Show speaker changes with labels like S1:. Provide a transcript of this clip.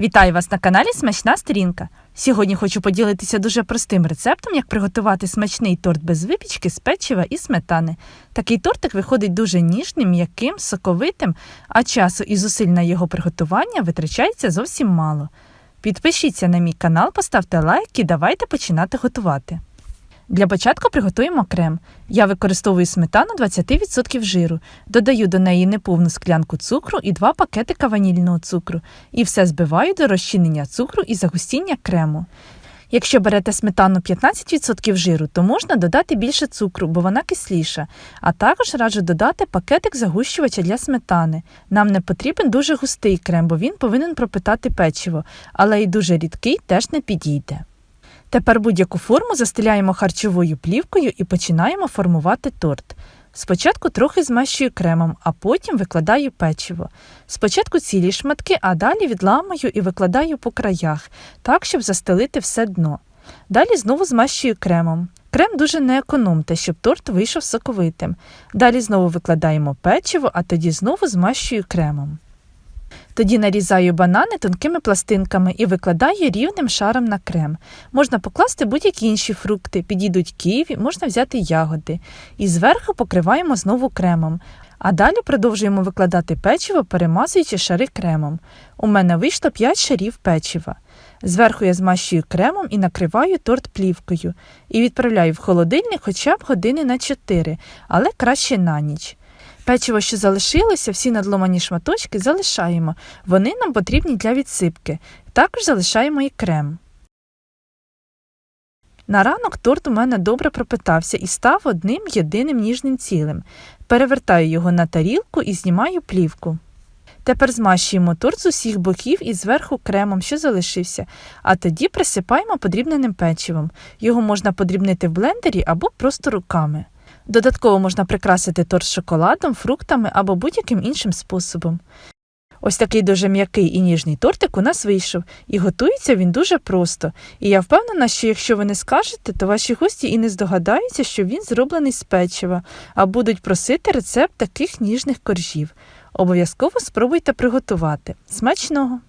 S1: Вітаю вас на каналі Смачна Сторінка. Сьогодні хочу поділитися дуже простим рецептом, як приготувати смачний торт без випічки з печива і сметани. Такий тортик виходить дуже ніжним, м'яким, соковитим, а часу і зусиль на його приготування витрачається зовсім мало. Підпишіться на мій канал, поставте лайк і давайте починати готувати. Для початку приготуємо крем. Я використовую сметану 20% жиру, додаю до неї неповну склянку цукру і 2 пакетика ванільного цукру. І все збиваю до розчинення цукру і загустіння крему. Якщо берете сметану 15% жиру, то можна додати більше цукру, бо вона кисліша. А також раджу додати пакетик загущувача для сметани. Нам не потрібен дуже густий крем, бо він повинен пропитати печиво, але й дуже рідкий теж не підійде. Тепер будь-яку форму застеляємо харчовою плівкою і починаємо формувати торт. Спочатку трохи змащую кремом, а потім викладаю печиво. Спочатку цілі шматки, а далі відламую і викладаю по краях, так, щоб застелити все дно. Далі знову змащую кремом. Крем дуже не економте, щоб торт вийшов соковитим. Далі знову викладаємо печиво, а тоді знову змащую кремом. Тоді нарізаю банани тонкими пластинками і викладаю рівним шаром на крем. Можна покласти будь-які інші фрукти, підійдуть ківі, можна взяти ягоди. І зверху покриваємо знову кремом. А далі продовжуємо викладати печиво, перемазуючи шари кремом. У мене вийшло 5 шарів печива. Зверху я змащую кремом і накриваю торт плівкою. І відправляю в холодильник хоча б години на 4, але краще на ніч. Печиво, що залишилося, всі надломані шматочки залишаємо. Вони нам потрібні для відсипки. Також залишаємо і крем. На ранок торт у мене добре пропитався і став одним єдиним ніжним цілим. Перевертаю його на тарілку і знімаю плівку. Тепер змащуємо торт з усіх боків і зверху кремом, що залишився, а тоді присипаємо подрібненим печивом. Його можна подрібнити в блендері або просто руками. Додатково можна прикрасити торт шоколадом, фруктами або будь-яким іншим способом. Ось такий дуже м'який і ніжний тортик у нас вийшов, і готується він дуже просто. І я впевнена, що якщо ви не скажете, то ваші гості і не здогадаються, що він зроблений з печива, а будуть просити рецепт таких ніжних коржів. Обов'язково спробуйте приготувати. Смачного!